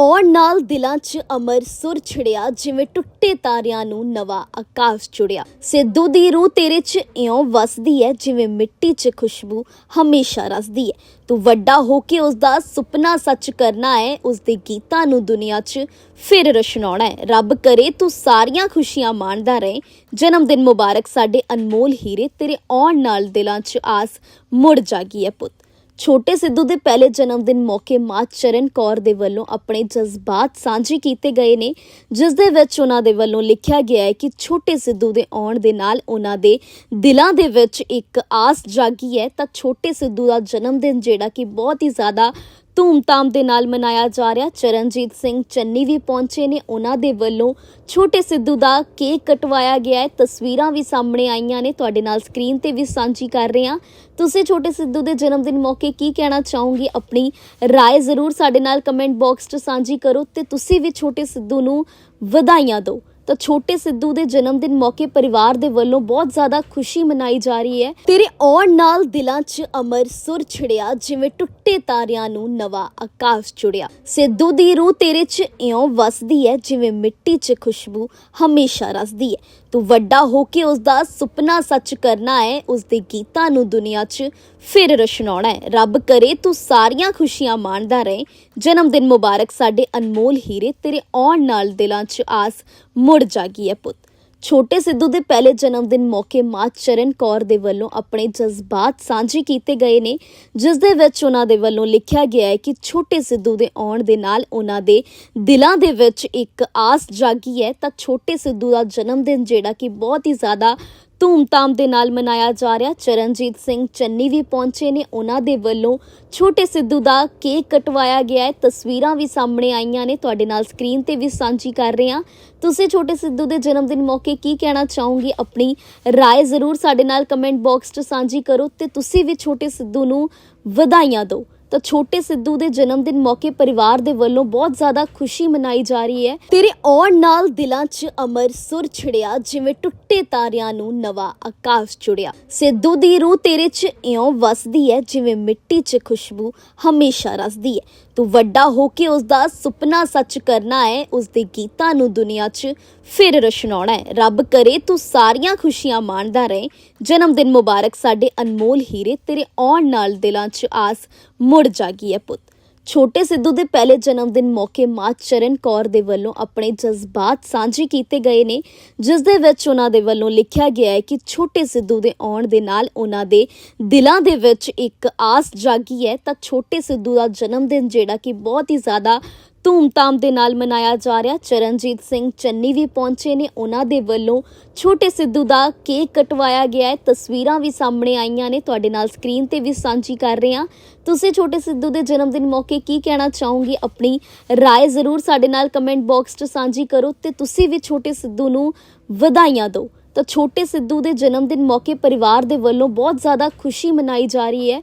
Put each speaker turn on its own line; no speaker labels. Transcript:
ਆਉਣ ਨਾਲ ਦਿਲਾਂ 'ਚ ਅਮਰ ਸੁਰ ਛੜਿਆ, ਜਿਵੇਂ ਟੁੱਟੇ ਤਾਰਿਆਂ ਨੂੰ ਨਵਾਂ ਆਕਾਸ਼ ਜੁੜਿਆ ਸਿੱਧੂ ਦੀ ਰੂਹ ਤੇਰੇ 'ਚ ਇਉਂ ਵਸਦੀ ਹੈ ਜਿਵੇਂ ਮਿੱਟੀ 'ਚ ਖੁਸ਼ਬੂ ਹਮੇਸ਼ਾ ਰਸਦੀ ਹੈ ਤੂੰ ਵੱਡਾ ਹੋ ਕੇ ਉਸ ਦਾ ਸੁਪਨਾ ਸੱਚ ਕਰਨਾ ਹੈ ਉਸ ਦੇ ਗੀਤਾਂ ਨੂੰ ਦੁਨੀਆ 'ਚ ਫਿਰ ਰਸ਼ਨਾਉਣਾ ਹੈ ਰੱਬ ਕਰੇ ਤੂੰ ਸਾਰੀਆਂ ਖੁਸ਼ੀਆਂ ਮਾਣਦਾ ਰਹੇ। ਜਨਮ ਦਿਨ ਮੁਬਾਰਕ ਸਾਡੇ ਅਨਮੋਲ ਹੀਰੇ, ਤੇਰੇ ਆਉਣ ਨਾਲ ਦਿਲਾਂ 'ਚ ਆਸ ਮੁੜ ਜਾਗੀ ਹੈ ਪੁੱਤ। ਛੋਟੇ ਸਿੱਧੂ ਦੇ ਪਹਿਲੇ ਜਨਮ ਦਿਨ ਮੌਕੇ ਮਾਂ ਚਰਨ ਕੌਰ ਦੇ ਵੱਲੋਂ ਆਪਣੇ ਜਜ਼ਬਾਤ ਸਾਂਝੇ ਕੀਤੇ ਗਏ ਨੇ, ਜਿਸ ਦੇ ਵਿੱਚ ਉਹਨਾਂ ਦੇ ਵੱਲੋਂ ਲਿਖਿਆ ਗਿਆ ਹੈ ਕਿ ਛੋਟੇ ਸਿੱਧੂ ਦੇ ਆਉਣ ਦੇ ਨਾਲ ਉਹਨਾਂ ਦੇ ਦਿਲਾਂ ਦੇ ਵਿੱਚ ਇੱਕ ਆਸ ਜਾਗੀ ਹੈ। ਤਾਂ ਛੋਟੇ ਸਿੱਧੂ ਦਾ ਜਨਮ ਦਿਨ ਜਿਹੜਾ ਕਿ ਬਹੁਤ ਹੀ ਜ਼ਿਆਦਾ ਧੂਮਧਾਮ ਦੇ ਨਾਲ ਮਨਾਇਆ ਜਾ ਰਿਹਾ ਚਰਨਜੀਤ ਸਿੰਘ ਚੰਨੀ ਵੀ ਪਹੁੰਚੇ ਨੇ ਉਹਨਾਂ ਦੇ ਵੱਲੋਂ ਛੋਟੇ ਸਿੱਧੂ ਦਾ ਕੇਕ ਕਟਵਾਇਆ ਗਿਆ ਹੈ ਤਸਵੀਰਾਂ ਵੀ ਸਾਹਮਣੇ ਆਈਆਂ ਨੇ ਤੁਹਾਡੇ ਨਾਲ ਸਕਰੀਨ ਤੇ ਵੀ ਸਾਂਝੀ ਕਰ ਰਹੇ ਹਾਂ ਤੁਸੀਂ ਛੋਟੇ ਸਿੱਧੂ ਦੇ ਜਨਮ ਦਿਨ ਮੌਕੇ ਕੀ ਕਹਿਣਾ ਚਾਹੋਗੇ ਆਪਣੀ رائے ਜ਼ਰੂਰ ਸਾਡੇ ਨਾਲ ਕਮੈਂਟ ਬਾਕਸ 'ਚ ਸਾਂਝੀ ਕਰੋ ਤੇ ਤੁਸੀਂ ਵੀ ਛੋਟੇ ਸਿੱਧੂ ਨੂੰ ਵਧਾਈਆਂ ਦਿਓ ਤਾਂ ਛੋਟੇ ਸਿੱਧੂ ਦੇ ਜਨਮ ਦਿਨ ਮੌਕੇ ਪਰਿਵਾਰ ਦੇ ਵੱਲੋਂ ਬਹੁਤ ਜ਼ਿਆਦਾ ਖੁਸ਼ੀ ਮਨਾਈ ਜਾ ਰਹੀ ਹੈ। ਤੇਰੇ ਆਉਣ ਨਾਲ ਦਿਲਾਂ 'ਚ ਅਮਰ ਸੁਰ ਛੜਿਆ, ਜਿਵੇਂ ਟੁੱਟੇ ਤਾਰਿਆਂ ਨੂੰ ਨਵਾਂ ਆਕਾਸ਼ ਜੁੜਿਆ ਸਿੱਧੂ ਦੀ ਰੂਹ ਤੇਰੇ 'ਚ ਇਉਂ ਵਸਦੀ ਹੈ, ਜਿਵੇਂ ਮਿੱਟੀ 'ਚ ਖੁਸ਼ਬੂ ਹਮੇਸ਼ਾ ਰਸਦੀ ਹੈ। ਤੂੰ ਵੱਡਾ ਹੋ ਕੇ ਉਸ ਦਾ ਸੁਪਨਾ ਸੱਚ ਕਰਨਾ ਹੈ ਉਸ ਦੇ ਗੀਤਾਂ ਨੂੰ ਦੁਨੀਆ 'ਚ ਫਿਰ ਰਸ਼ਨਾਉਣਾ ਹੈ। ਰੱਬ ਕਰੇ ਤੂੰ ਸਾਰੀਆਂ ਖੁਸ਼ੀਆਂ ਮਾਣਦਾ ਰਹੇ ਜਨਮ ਦਿਨ ਮੁਬਾਰਕ, ਸਾਡੇ ਅਨਮੋਲ ਹੀਰੇ, ਤੇਰੇ ਆਉਣ ਨਾਲ ਦਿਲਾਂ 'ਚ ਆਸ ਮੁੜ ਜਾਗੀ ਹੈ ਪੁੱਤ। ਛੋਟੇ ਸਿੱਧੂ ਦੇ ਪਹਿਲੇ ਜਨਮ ਦਿਨ ਮੌਕੇ ਮਾਂ ਚਰਨ ਕੌਰ ਦੇ ਵੱਲੋਂ ਆਪਣੇ ਜਜ਼ਬਾਤ ਸਾਂਝੇ ਕੀਤੇ ਗਏ ਨੇ, ਜਿਸ ਦੇ ਵਿੱਚ ਉਹਨਾਂ ਦੇ ਵੱਲੋਂ ਲਿਖਿਆ ਗਿਆ ਹੈ ਕਿ ਛੋਟੇ ਸਿੱਧੂ ਦੇ ਆਉਣ ਦੇ ਨਾਲ ਉਹਨਾਂ ਦੇ ਦਿਲਾਂ ਦੇ ਵਿੱਚ ਇੱਕ ਆਸ ਜਾਗੀ ਹੈ। ਤਾਂ ਛੋਟੇ ਸਿੱਧੂ ਦਾ ਜਨਮ ਦਿਨ ਜਿਹੜਾ ਕਿ ਬਹੁਤ ਹੀ ਜ਼ਿਆਦਾ ਧੂਮਧਾਮ ਦੇ ਨਾਲ ਮਨਾਇਆ ਜਾ ਰਿਹਾ ਚਰਨਜੀਤ ਸਿੰਘ ਚੰਨੀ ਵੀ ਪਹੁੰਚੇ ਨੇ ਉਹਨਾਂ ਦੇ ਵੱਲੋਂ ਛੋਟੇ ਸਿੱਧੂ ਦਾ ਕੇਕ ਕਟਵਾਇਆ ਗਿਆ ਹੈ ਤਸਵੀਰਾਂ ਵੀ ਸਾਹਮਣੇ ਆਈਆਂ ਨੇ ਤੁਹਾਡੇ ਨਾਲ ਸਕਰੀਨ ਤੇ ਵੀ ਸਾਂਝੀ ਕਰ ਰਹੇ ਹਾਂ ਤੁਸੀਂ ਛੋਟੇ ਸਿੱਧੂ ਦੇ ਜਨਮ ਦਿਨ ਮੌਕੇ ਕੀ ਕਹਿਣਾ ਚਾਹੋਗੇ ਆਪਣੀ رائے ਜ਼ਰੂਰ ਸਾਡੇ ਨਾਲ ਕਮੈਂਟ ਬਾਕਸ 'ਚ ਸਾਂਝੀ ਕਰੋ ਤੇ ਤੁਸੀਂ ਵੀ ਛੋਟੇ ਸਿੱਧੂ ਨੂੰ ਵਧਾਈਆਂ ਦਿਓ ਤਾਂ ਛੋਟੇ ਸਿੱਧੂ ਦੇ ਜਨਮ ਦਿਨ ਮੌਕੇ ਪਰਿਵਾਰ ਦੇ ਵੱਲੋਂ ਬਹੁਤ ਜ਼ਿਆਦਾ ਖੁਸ਼ੀ ਮਨਾਈ ਜਾ ਰਹੀ ਹੈ। ਤੇਰੇ ਆਉਣ ਨਾਲ ਦਿਲਾਂ 'ਚ ਅਮਰ ਸੁਰ ਛੜਿਆ, ਜਿਵੇਂ ਟੁੱਟੇ ਤਾਰਿਆਂ ਨੂੰ ਨਵਾਂ ਆਕਾਸ਼ ਜੁੜਿਆ। ਸਿੱਧੂ ਦੀ ਰੂਹ ਤੇਰੇ 'ਚ ਇਉਂ ਵਸਦੀ ਹੈ, ਜਿਵੇਂ ਮਿੱਟੀ 'ਚ ਖੁਸ਼ਬੂ ਹਮੇਸ਼ਾ ਰਸਦੀ ਹੈ। ਤੂੰ ਵੱਡਾ ਹੋ ਕੇ ਉਸ ਦਾ ਸੁਪਨਾ ਸੱਚ ਕਰਨਾ ਹੈ ਉਸ ਦੇ ਗੀਤਾਂ ਨੂੰ ਦੁਨੀਆ 'ਚ ਫਿਰ ਰਸ਼ਨਾਉਣਾ ਹੈ। ਰੱਬ ਕਰੇ ਤੂੰ ਸਾਰੀਆਂ ਖੁਸ਼ੀਆਂ ਮਾਣਦਾ ਰਹੇ। ਜਨਮ ਦਿਨ ਮੁਬਾਰਕ ਸਾਡੇ ਅਨਮੋਲ ਹੀਰੇ, ਤੇਰੇ ਆਉਣ ਨਾਲ ਦਿਲਾਂ 'ਚ ਆਸ ਮੁੜ ਜਾਗੀ ਹੈ ਪੁੱਤ। ਛੋਟੇ ਸਿੱਧੂ ਦੇ ਪਹਿਲੇ ਜਨਮ ਦਿਨ ਮੌਕੇ ਮਾਂ ਚਰਨ ਕੌਰ ਦੇ ਵੱਲੋਂ ਆਪਣੇ ਜਜ਼ਬਾਤ ਸਾਂਝੇ ਕੀਤੇ ਗਏ ਨੇ, ਜਿਸ ਦੇ ਵਿੱਚ ਉਹਨਾਂ ਦੇ ਵੱਲੋਂ ਲਿਖਿਆ ਗਿਆ ਹੈ ਕਿ ਛੋਟੇ ਸਿੱਧੂ ਦੇ ਆਉਣ ਦੇ ਨਾਲ ਉਹਨਾਂ ਦੇ ਦਿਲਾਂ ਦੇ ਵਿੱਚ ਇੱਕ ਆਸ ਜਾਗੀ ਹੈ। ਤਾਂ ਛੋਟੇ ਸਿੱਧੂ ਦਾ ਜਨਮ ਦਿਨ ਜਿਹੜਾ ਕਿ ਬਹੁਤ ਹੀ ਜ਼ਿਆਦਾ ਧੂਮਧਾਮ ਦੇ ਨਾਲ ਮਨਾਇਆ ਜਾ ਰਿਹਾ ਚਰਨਜੀਤ ਸਿੰਘ ਚੰਨੀ ਵੀ ਪਹੁੰਚੇ ਨੇ ਉਹਨਾਂ ਦੇ ਵੱਲੋਂ ਛੋਟੇ ਸਿੱਧੂ ਦਾ ਕੇਕ ਕਟਵਾਇਆ ਗਿਆ ਹੈ ਤਸਵੀਰਾਂ ਵੀ ਸਾਹਮਣੇ ਆਈਆਂ ਨੇ ਤੁਹਾਡੇ ਨਾਲ ਸਕਰੀਨ ਤੇ ਵੀ ਸਾਂਝੀ ਕਰ ਰਹੇ ਹਾਂ ਤੁਸੀਂ ਛੋਟੇ ਸਿੱਧੂ ਦੇ ਜਨਮ ਦਿਨ ਮੌਕੇ ਕੀ ਕਹਿਣਾ ਚਾਹੋਗੇ ਆਪਣੀ رائے ਜ਼ਰੂਰ ਸਾਡੇ ਨਾਲ ਕਮੈਂਟ ਬਾਕਸ 'ਚ ਸਾਂਝੀ ਕਰੋ ਤੇ ਤੁਸੀਂ ਵੀ ਛੋਟੇ ਸਿੱਧੂ ਨੂੰ ਵਧਾਈਆਂ ਦਿਓ ਤਾਂ ਛੋਟੇ ਸਿੱਧੂ ਦੇ ਜਨਮ ਦਿਨ ਮੌਕੇ ਪਰਿਵਾਰ ਦੇ ਵੱਲੋਂ ਬਹੁਤ ਜ਼ਿਆਦਾ ਖੁਸ਼ੀ ਮਨਾਈ ਜਾ ਰਹੀ ਹੈ